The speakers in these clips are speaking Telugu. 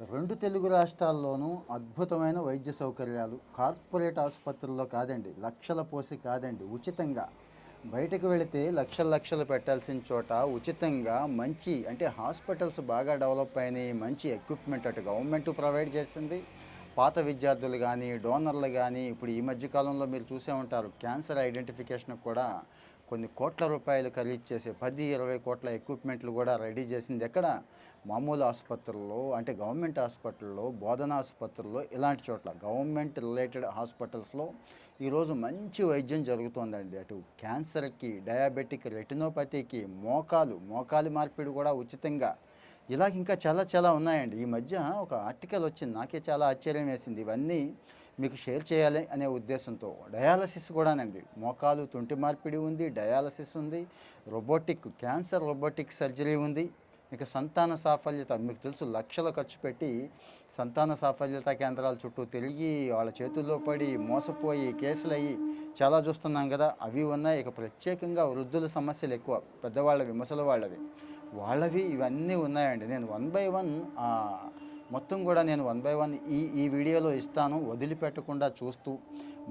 రెండు తెలుగు రాష్ట్రాల్లోనూ అద్భుతమైన వైద్య సౌకర్యాలు. కార్పొరేట్ ఆసుపత్రుల్లో కాదండి లక్షల పోసి కాదండి ఉచితంగా. బయటకు వెళితే లక్షల లక్షలు పెట్టాల్సిన చోట ఉచితంగా మంచి అంటే హాస్పిటల్స్ బాగా డెవలప్ అయినాయి మంచి ఎక్విప్మెంట్ అటు గవర్నమెంట్ ప్రొవైడ్ చేసింది. పాత విద్యార్థులు కానీ డోనర్లు కానీ ఇప్పుడు ఈ మధ్య కాలంలో మీరు చూసే ఉంటారు క్యాన్సర్ ఐడెంటిఫికేషన్ కూడా కొన్ని కోట్ల రూపాయలు ఖరీదు చేసే పది ఇరవై కోట్ల ఎక్విప్మెంట్లు కూడా రెడీ చేసింది ఎక్కడ? మామూలు ఆసుపత్రుల్లో అంటే గవర్నమెంట్ హాస్పిటల్లో బోధన ఆసుపత్రుల్లో ఇలాంటి చోట్ల. గవర్నమెంట్ రిలేటెడ్ హాస్పిటల్స్లో ఈరోజు మంచి వైద్యం జరుగుతోందండి. అటు క్యాన్సర్కి డయాబెటిక్ రెటినోపతికి మోకాలు మోకాలు మార్పిడి కూడా ఉచితంగా ఇలాగ ఇంకా చాలా చాలా ఉన్నాయండి. ఈ మధ్య ఒక ఆర్టికల్ వచ్చింది. నాకే చాలా ఆశ్చర్యం వేసింది. ఇవన్నీ మీకు షేర్ చేయాలి అనే ఉద్దేశంతో. డయాలసిస్ కూడానండి. మోకాలు తుంటి మార్పిడి ఉంది డయాలసిస్ ఉంది రోబోటిక్ క్యాన్సర్ రోబోటిక్ సర్జరీ ఉంది. ఇక సంతాన సాఫల్యత మీకు తెలుసు లక్షలు ఖర్చు పెట్టి సంతాన సాఫల్యత కేంద్రాల చుట్టూ తిరిగి వాళ్ళ చేతుల్లో పడి మోసపోయి కేసులు అయ్యి చాలా చూస్తున్నాం కదా. అవి ఉన్నాయి. ఇక ప్రత్యేకంగా వృద్ధుల సమస్యలు ఎక్కువ. పెద్దవాళ్ళవి ముసలి వాళ్ళవి వాళ్ళవి ఇవన్నీ ఉన్నాయండి. నేను వన్ బై వన్ మొత్తం కూడా నేను వన్ బై వన్ ఈ ఈ వీడియోలో ఇస్తాను. వదిలిపెట్టకుండా చూస్తూ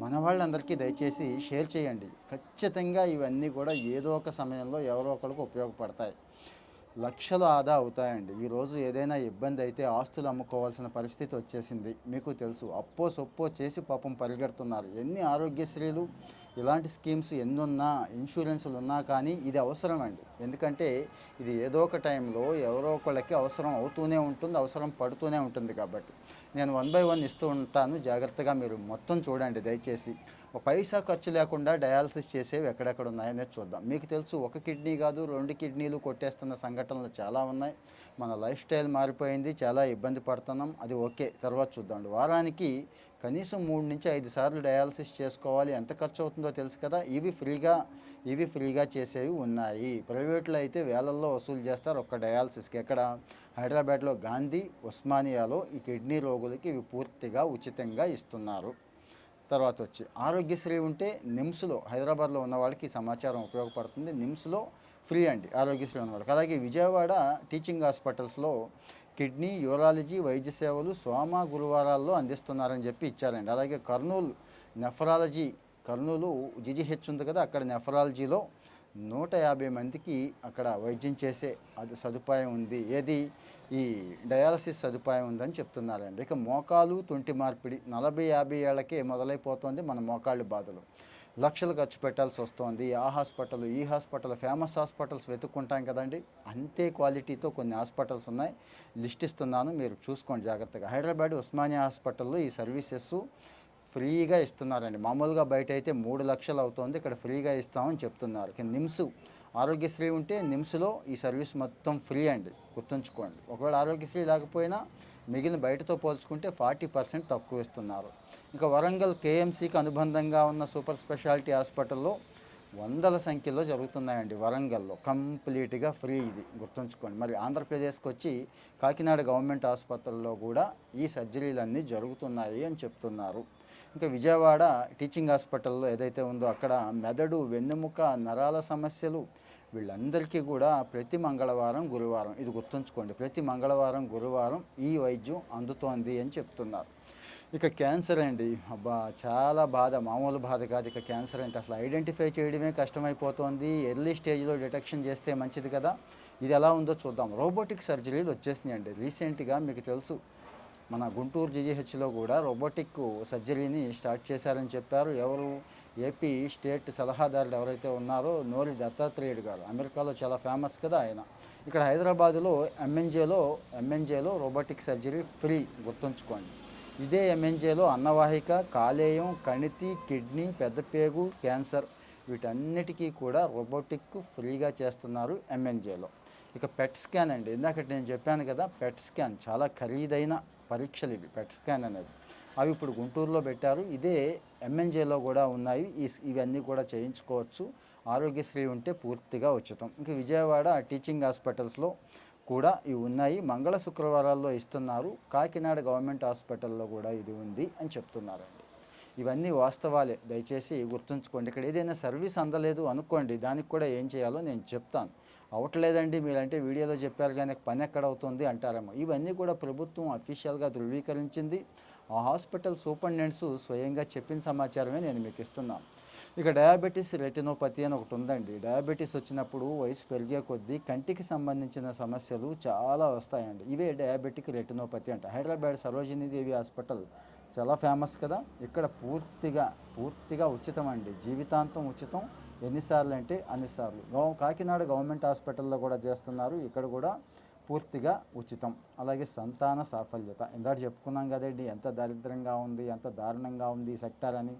మన వాళ్ళందరికీ దయచేసి షేర్ చేయండి. ఖచ్చితంగా ఇవన్నీ కూడా ఏదో ఒక సమయంలో ఎవరో ఒకరికి ఉపయోగపడతాయి. లక్షలు ఆదా అవుతాయండి. ఈరోజు ఏదైనా ఇబ్బంది అయితే ఆస్తులు అమ్ముకోవాల్సిన పరిస్థితి వచ్చేసింది. మీకు తెలుసు అప్పో సొప్పో చేసి పాపం పరిగెడుతున్నారు. ఎన్ని ఆరోగ్యశ్రీలు ఇలాంటి స్కీమ్స్ ఎన్నున్నా ఇన్సూరెన్సులు ఉన్నా కానీ ఇది అవసరం అండి. ఎందుకంటే ఇది ఏదో ఒక టైంలో ఎవరో ఒకళ్ళకి అవసరం అవుతూనే ఉంటుంది అవసరం పడుతూనే ఉంటుంది కాబట్టి. నేను వన్ బై వన్ ఇస్తూ ఉంటాను. జాగ్రత్తగా మీరు మొత్తం చూడండి దయచేసి. పైసా ఖర్చు లేకుండా డయాలసిస్ చేసేవి ఎక్కడెక్కడ ఉన్నాయనేది చూద్దాం. మీకు తెలుసు ఒక కిడ్నీ కాదు రెండు కిడ్నీలు కొట్టేస్తున్న సంఘటనలు చాలా ఉన్నాయి. మన లైఫ్ స్టైల్ మారిపోయింది చాలా ఇబ్బంది పడుతున్నాం అది ఓకే. తర్వాత చూద్దాం వారానికి కనీసం మూడు నుంచి ఐదు సార్లు డయాలసిస్ చేసుకోవాలి. ఎంత ఖర్చు అవుతుందో తెలుసు కదా? ఇవి ఫ్రీగా ఇవి ఫ్రీగా చేసేవి ఉన్నాయి. ప్రైవేట్లో అయితే వేలల్లో వసూలు చేస్తారు ఒక్క డయాలసిస్కి. ఎక్కడ? హైదరాబాద్లో గాంధీ ఉస్మానియాలో ఈ కిడ్నీ రోగులకి ఇవి పూర్తిగా ఉచితంగా ఇస్తున్నారు. తర్వాత వచ్చి ఆరోగ్యశ్రీ ఉంటే నిమ్స్లో హైదరాబాద్లో ఉన్న వాళ్ళకి సమాచారం ఉపయోగపడుతుంది. నిమ్స్లో ఫ్రీ అండి ఆరోగ్యశ్రీ ఉన్న వాళ్ళకి. అలాగే విజయవాడ టీచింగ్ హాస్పిటల్స్లో కిడ్నీ యూరాలజీ వైద్య సేవలు సోమ గురువారాల్లో అందిస్తున్నారని చెప్పి ఇచ్చారండి. అలాగే కర్నూలు నెఫరాలజీ కర్నూలు జిజిహెచ్ ఉంది కదా అక్కడ నెఫరాలజీలో నూట యాభై మందికి అక్కడ వైద్యం చేసే అది సదుపాయం ఉంది. ఏది? ఈ డయాలసిస్ సదుపాయం ఉందని చెప్తున్నారండి. ఇక మోకాలు తుంటి మార్పిడి నలభై యాభై ఏళ్ళకే మొదలైపోతుంది మన మోకాళ్ళు బాధలు. లక్షలు ఖర్చు పెట్టాల్సి వస్తుంది. ఆ హాస్పిటల్ ఈ హాస్పిటల్ ఫేమస్ హాస్పిటల్స్ వెతుక్కుంటాం కదండి. అంతే క్వాలిటీతో కొన్ని హాస్పిటల్స్ ఉన్నాయి. లిస్ట్ ఇస్తున్నాను మీరు చూసుకోండి జాగ్రత్తగా. హైదరాబాద్ ఉస్మానియా హాస్పిటల్లో ఈ సర్వీసెస్ ఫ్రీగా ఇస్తున్నారండి. మామూలుగా బయట అయితే మూడు లక్షలు అవుతుంది. ఇక్కడ ఫ్రీగా ఇస్తామని చెప్తున్నారు. నిమ్స్ ఆరోగ్యశ్రీ ఉంటే నిమ్స్లో ఈ సర్వీస్ మొత్తం ఫ్రీ అండి. గుర్తుంచుకోండి. ఒకవేళ ఆరోగ్యశ్రీ లేకపోయినా మిగిలిన బయటతో పోల్చుకుంటే ఫార్టీ పర్సెంట్ తక్కువ ఇస్తున్నారు. ఇంకా వరంగల్ కేఎంసీకి అనుబంధంగా ఉన్న సూపర్ స్పెషాలిటీ హాస్పిటల్లో వందల సంఖ్యలో జరుగుతున్నాయండి వరంగల్లో. కంప్లీట్గా ఫ్రీ ఇది గుర్తుంచుకోండి. మరి ఆంధ్రప్రదేశ్కి వచ్చి కాకినాడ గవర్నమెంట్ ఆసుపత్రుల్లో కూడా ఈ సర్జరీలన్నీ జరుగుతున్నాయి అని చెప్తున్నారు. ఇంకా విజయవాడ టీచింగ్ హాస్పిటల్లో ఏదైతే ఉందో అక్కడ మెదడు వెన్నెముక నరాల సమస్యలు వీళ్ళందరికీ కూడా ప్రతి మంగళవారం గురువారం ఇది గుర్తుంచుకోండి ప్రతి మంగళవారం గురువారం ఈ వైద్యం అందుతోంది అని చెప్తున్నారు. ఇక క్యాన్సర్ అండి. అబ్బా చాలా బాధ మామూలు బాధ కాదు. ఇక క్యాన్సర్ అంటే అసలు ఐడెంటిఫై చేయడమే కష్టమైపోతుంది. ఎర్లీ స్టేజ్లో డిటెక్షన్ చేస్తే మంచిది కదా. ఇది ఎలా ఉందో చూద్దాం. రోబోటిక్ సర్జరీలు వచ్చేసినాయి అండి రీసెంట్గా మీకు తెలుసు మన గుంటూరు జీజీహెచ్లో కూడా రోబోటిక్ సర్జరీని స్టార్ట్ చేశారని చెప్పారు. ఎవరు ఏపీ స్టేట్ సలహాదారులు ఎవరైతే ఉన్నారో నోరి దత్తాత్రేయుడు గారు. అమెరికాలో చాలా ఫేమస్ కదా ఆయన. ఇక్కడ హైదరాబాదులో ఎంఎన్జేలో ఎంఎన్జేలో రోబోటిక్ సర్జరీ ఫ్రీ గుర్తుంచుకోండి. ఇదే ఎంఎన్జేలో అన్నవాహిక కాలేయం కణితి కిడ్నీ పెద్దపేగు క్యాన్సర్ వీటన్నిటికీ కూడా రోబోటిక్ ఫ్రీగా చేస్తున్నారు ఎంఎన్జేలో ఇక పెట్ స్కాన్ అండి. ఇందాక నేను చెప్పాను కదా పెట్ స్కాన్ చాలా ఖరీదైన పరీక్షలు ఇవి పెట్ స్కాన్ అనేది. అవి ఇప్పుడు గుంటూరులో పెట్టారు. ఇదే ఎంఎన్జేలో కూడా ఉన్నాయి. ఈ ఇవన్నీ కూడా చేయించుకోవచ్చు. ఆరోగ్యశ్రీ ఉంటే పూర్తిగా ఉచితం. ఇంకా విజయవాడ టీచింగ్ హాస్పిటల్స్లో కూడా ఇవి ఉన్నాయి. మంగళ శుక్రవారాల్లో ఇస్తున్నారు. కాకినాడ గవర్నమెంట్ హాస్పిటల్లో కూడా ఇది ఉంది అని చెప్తున్నారు. ఇవన్నీ వాస్తవాలే. దయచేసి గుర్తుంచుకోండి. ఇక్కడ ఏదైనా సర్వీస్ అందలేదు అనుకోండి దానికి కూడా ఏం చేయాలో నేను చెప్తాను. అవట్లేదండి మీరంటే వీడియోలో చెప్పారు కానీ పని ఎక్కడ అవుతుంది అంటారేమో. ఇవన్నీ కూడా ప్రభుత్వం అఫీషియల్గా ధృవీకరించింది. ఆ హాస్పిటల్ సూపరింటెండెంట్స్ స్వయంగా చెప్పిన సమాచారమే నేను మీకు ఇస్తున్నాను. ఇక డయాబెటీస్ రెటినోపతి అని ఒకటి ఉందండి. డయాబెటీస్ వచ్చినప్పుడు వయసు పెరిగే కొద్దీ కంటికి సంబంధించిన సమస్యలు చాలా వస్తాయండి. ఇవే డయాబెటిక్ రెటినోపతి అంట. హైదరాబాద్ సరోజినీదేవి హాస్పిటల్ చాలా ఫేమస్ కదా. ఇక్కడ పూర్తిగా పూర్తిగా ఉచితం అండి జీవితాంతం ఉచితం. ఎన్నిసార్లు అంటే అన్నిసార్లు. గవ కాకినాడ గవర్నమెంట్ హాస్పిటల్లో కూడా చేస్తున్నారు. ఇక్కడ కూడా పూర్తిగా ఉచితం. అలాగే సంతాన సాఫల్యత. ఇందాక చెప్పుకున్నాం కదండి ఎంత దరిద్రంగా ఉంది ఎంత దారుణంగా ఉంది ఈ సెక్టార్ అని.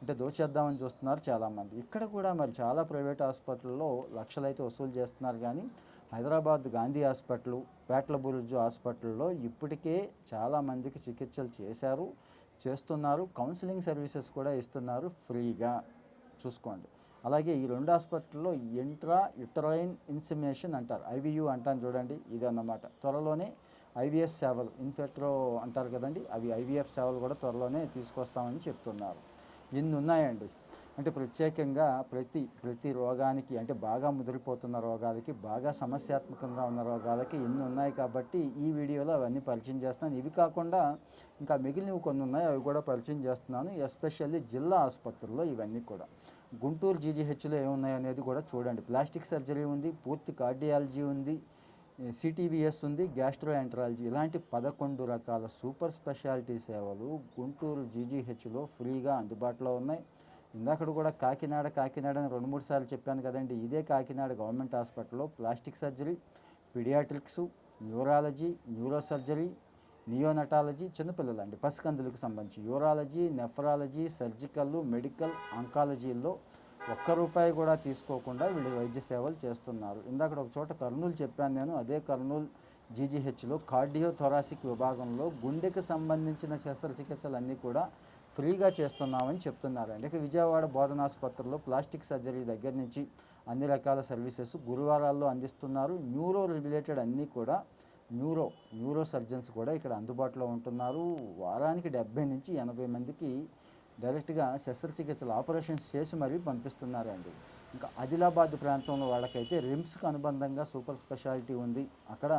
అంటే దోచేద్దామని చూస్తున్నారు చాలామంది. ఇక్కడ కూడా మరి చాలా ప్రైవేట్ హాస్పిటల్లో లక్షలైతే వసూలు చేస్తున్నారు కానీ హైదరాబాద్ గాంధీ హాస్పిటల్ పేట్ల బురుజు హాస్పిటల్లో ఇప్పటికే చాలామందికి చికిత్సలు చేశారు. చేస్తున్నారు. కౌన్సిలింగ్ సర్వీసెస్ కూడా ఇస్తున్నారు ఫ్రీగా. చూసుకోండి. అలాగే ఈ రెండు హాస్పిటల్లో ఇంట్రా యుటరైన్ ఇన్సిమినేషన్ అంటారు. ఐవియు అంటాను చూడండి. ఇదన్నమాట. త్వరలోనే ఐవీఎస్ సేవలు ఇన్ఫెక్ట్రో అంటారు కదండి. అవి ఐవీఎఫ్ సేవలు కూడా త్వరలోనే తీసుకొస్తామని చెప్తున్నారు. ఇన్ని ఉన్నాయండి. అంటే ప్రత్యేకంగా ప్రతి ప్రతి రోగానికి అంటే బాగా ముదిరిపోతున్న రోగాలకి బాగా సమస్యాత్మకంగా ఉన్న రోగాలకి ఎన్ని ఉన్నాయి కాబట్టి ఈ వీడియోలో అవన్నీ పరిచయం చేస్తున్నాను. ఇవి కాకుండా ఇంకా మిగిలినవి కొన్ని ఉన్నాయి అవి కూడా పరిచయం చేస్తున్నాను. ఎస్పెషల్లీ జిల్లా ఆసుపత్రుల్లో ఇవన్నీ కూడా. గుంటూరు జీజీహెచ్లో ఏమున్నాయి అనేది కూడా చూడండి. ప్లాస్టిక్ సర్జరీ ఉంది పూర్తి కార్డియాలజీ ఉంది సిటీవీఎస్ ఉంది గ్యాస్ట్రో ఎంట్రాలజీ ఇలాంటి పదకొండు రకాల సూపర్ స్పెషాలిటీ సేవలు గుంటూరు జీజీహెచ్లో ఫ్రీగా అందుబాటులో ఉన్నాయి. ఇందాకడు కూడా కాకినాడ కాకినాడ అని రెండు మూడు సార్లు చెప్పాను కదండి. ఇదే కాకినాడ గవర్నమెంట్ హాస్పిటల్లో plastic surgery paediatrics neurology neuro surgery neonatology చిన్నపిల్లలండి పసికందులకు సంబంధించి యూరాలజీ నెఫ్రాలజీ సర్జికల్ మెడికల్ ఆంకాలజీల్లో ఒక్క రూపాయి కూడా తీసుకోకుండా వీళ్ళు వైద్య సేవలు చేస్తున్నారు. ఇందాక ఒక చోట కర్నూలు చెప్పాను నేను. అదే కర్నూలు జీజీహెచ్లో కార్డియో థొరాసిక్ విభాగంలో గుండెకి సంబంధించిన శస్త్రచికిత్సలు అన్నీ కూడా ఫ్రీగా చేస్తున్నామని చెప్తున్నారండి. ఇక విజయవాడ బోధనాసుపత్రిలో ప్లాస్టిక్ సర్జరీ దగ్గర నుంచి అన్ని రకాల సర్వీసెస్ గురువారాల్లో అందిస్తున్నారు. న్యూరో రిలేటెడ్ అన్నీ కూడా న్యూరో న్యూరో సర్జన్స్ కూడా ఇక్కడ అందుబాటులో ఉంటున్నారు. వారానికి డెబ్బై నుంచి ఎనభై మందికి డైరెక్ట్గా శస్త్రచికిత్సలు ఆపరేషన్స్ చేసి మరీ పంపిస్తున్నారండి. ఇంకా ఆదిలాబాద్ ప్రాంతంలో వాళ్ళకైతే రిమ్స్కి అనుబంధంగా సూపర్ స్పెషాలిటీ ఉంది. అక్కడ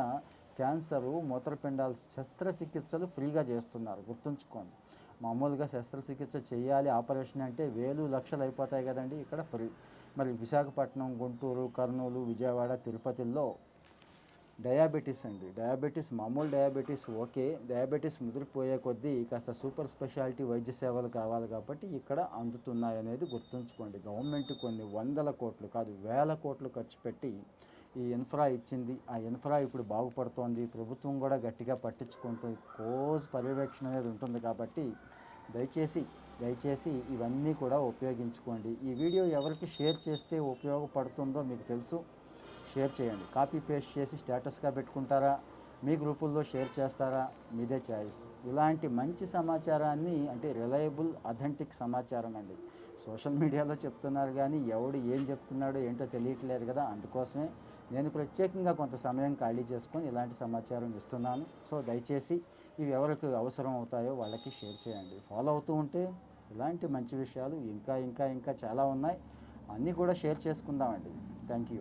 క్యాన్సరు మూత్రపిండాల శస్త్రచికిత్సలు ఫ్రీగా చేస్తున్నారు. గుర్తుంచుకోండి. మామూలుగా శస్త్రచికిత్స చేయాలి. ఆపరేషన్ అంటే వేలు లక్షలు అయిపోతాయి కదండి ఇక్కడ ఫ్రీ. మరి విశాఖపట్నం గుంటూరు కర్నూలు విజయవాడ తిరుపతిలో డయాబెటీస్ అండి. డయాబెటీస్ మామూలు డయాబెటీస్ ఓకే. డయాబెటీస్ ముదిరిపోయే కొద్దీ కాస్త సూపర్ స్పెషాలిటీ వైద్య సేవలు కావాలి కాబట్టి ఇక్కడ అందుతున్నాయి అనేది గుర్తుంచుకోండి. గవర్నమెంట్ కొన్ని వందల కోట్లు కాదు వేల కోట్లు ఖర్చు పెట్టి ఈ ఇన్ఫ్రా ఇచ్చింది. ఆ ఇన్ఫ్రా ఇప్పుడు బాగుపడుతోంది. ప్రభుత్వం కూడా గట్టిగా పట్టించుకుంటూ కోజ్ పర్యవేక్షణ అనేది ఉంటుంది కాబట్టి దయచేసి దయచేసి ఇవన్నీ కూడా ఉపయోగించుకోండి. ఈ వీడియో ఎవరికి షేర్ చేస్తే ఉపయోగపడుతుందో మీకు తెలుసు. షేర్ చేయండి. కాపీ పేస్ట్ చేసి స్టేటస్గా పెట్టుకుంటారా? మీ గ్రూపుల్లో షేర్ చేస్తారా? మీదే చాయిస్. ఇలాంటి మంచి సమాచారాన్ని అంటే రిలయబుల్ అథెంటిక్ సమాచారం అండి. సోషల్ మీడియాలో చెప్తున్నారు కానీ ఎవడు ఏం చెప్తున్నాడో ఏంటో తెలియట్లేదు కదా. అందుకోసమే నేను ప్రత్యేకంగా కొంత సమయం ఖాళీ చేసుకొని ఇలాంటి సమాచారం ఇస్తున్నాను. సో దయచేసి ఇవి ఎవరికి అవసరం అవుతాయో వాళ్ళకి షేర్ చేయండి. ఫాలో అవుతూ ఉంటే ఇలాంటి మంచి విషయాలు ఇంకా ఇంకా ఇంకా చాలా ఉన్నాయి. అన్నీ కూడా షేర్ చేసుకుందామండి. Thank you